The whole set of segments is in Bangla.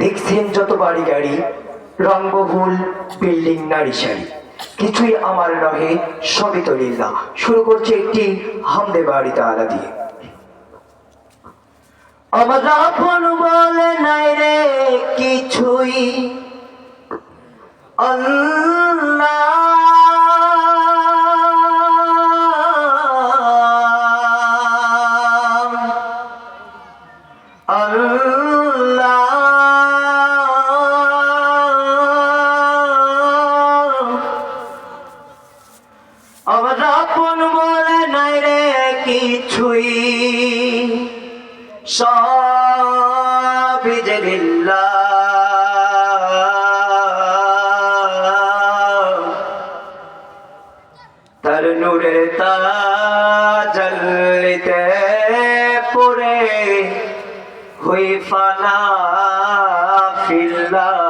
দেখছেন যত বাড়ি গাড়ি, রঙ্গভুল, বিল্ডিং নারী শাড়ি। কিছুই আমার নহে, সবই তো লীলা। শুরু করছে একটি হামদে বাড়ি তালা দিয়ে। আমার আপন বলে নাই রে কিছুই। আল্লাহ কিছুই সব যে। তার নূরের তাজল্লিতে পড়ে হুই ফানা ফিল্লা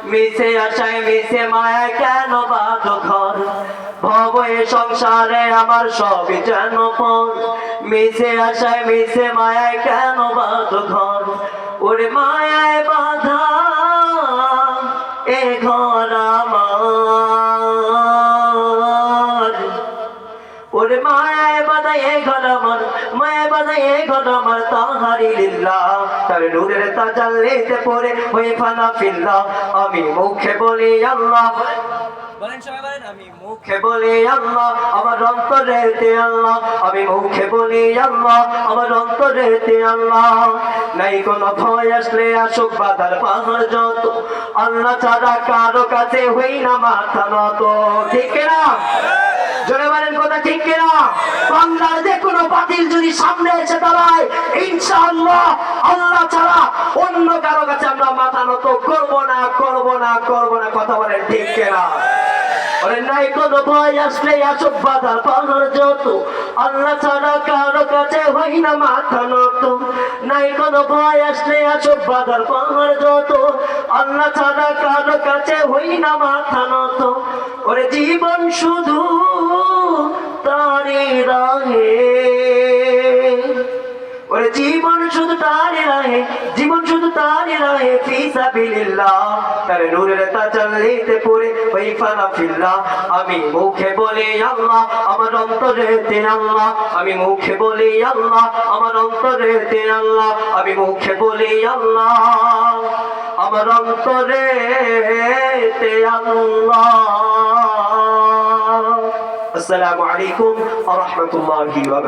মিশে আশায় মিশে মায়া কেন বাদ ঘর? সংসারে আমার সবই যেন পর। মিশে আশায় মিশে মায়ায় কেন বাদ ঘর? ওরে মায়ায় বাধা এ ঘর আমার। ওরে মায়ায় আমি মুখে বলি, আল্লাহ। আমি মুখ বলি, আল্লাহ। আমার অন্তরেতে আল্লাহ। আমি মুখে বলি, আল্লাহ। আমার আল্লাহ। নাই কোনো ভয় আসলে আসুক বাধার পাহাড় যত। আল্লাহ ছাড়া কারও কাছে হই না মাথা নত। ঠিক না কথা ঠিক না বাংলার যে কোনো বাতিল যদি সামনে এসে দাঁড়ায়, ইনশাআল্লাহ, আল্লাহ ছাড়া অন্য কারও কাছে আমরা মাথা নত করব না করব না করব না। কথা বলেন ঠিক না কোনো আল্লাহ ছাড়া কারও কাছে হই না মাথা কোনো কাছে হই না মাথা নত। ওরে জীবন শুধু তারি রাহে। ওরে জীবন শুধু তারে রাহে, জীবন শুধু তারে রাহে ফিসা বিলিল্লাহ তার নূরের তাজাল্লিতে পড়ে ওই ফানা ফিল্লা আমি মুখে বলি আল্লাহ, আমার অন্তরে তেন আল্লাহ। আমি মুখে বলি আল্লাহ, আমার অন্তরে তেন আল্লাহ। আমি মুখে বলি আল্লাহ। আমার অন্তরে আসসালামু আলাইকুম ওয়া রাহমাতুল্লাহি ওয়া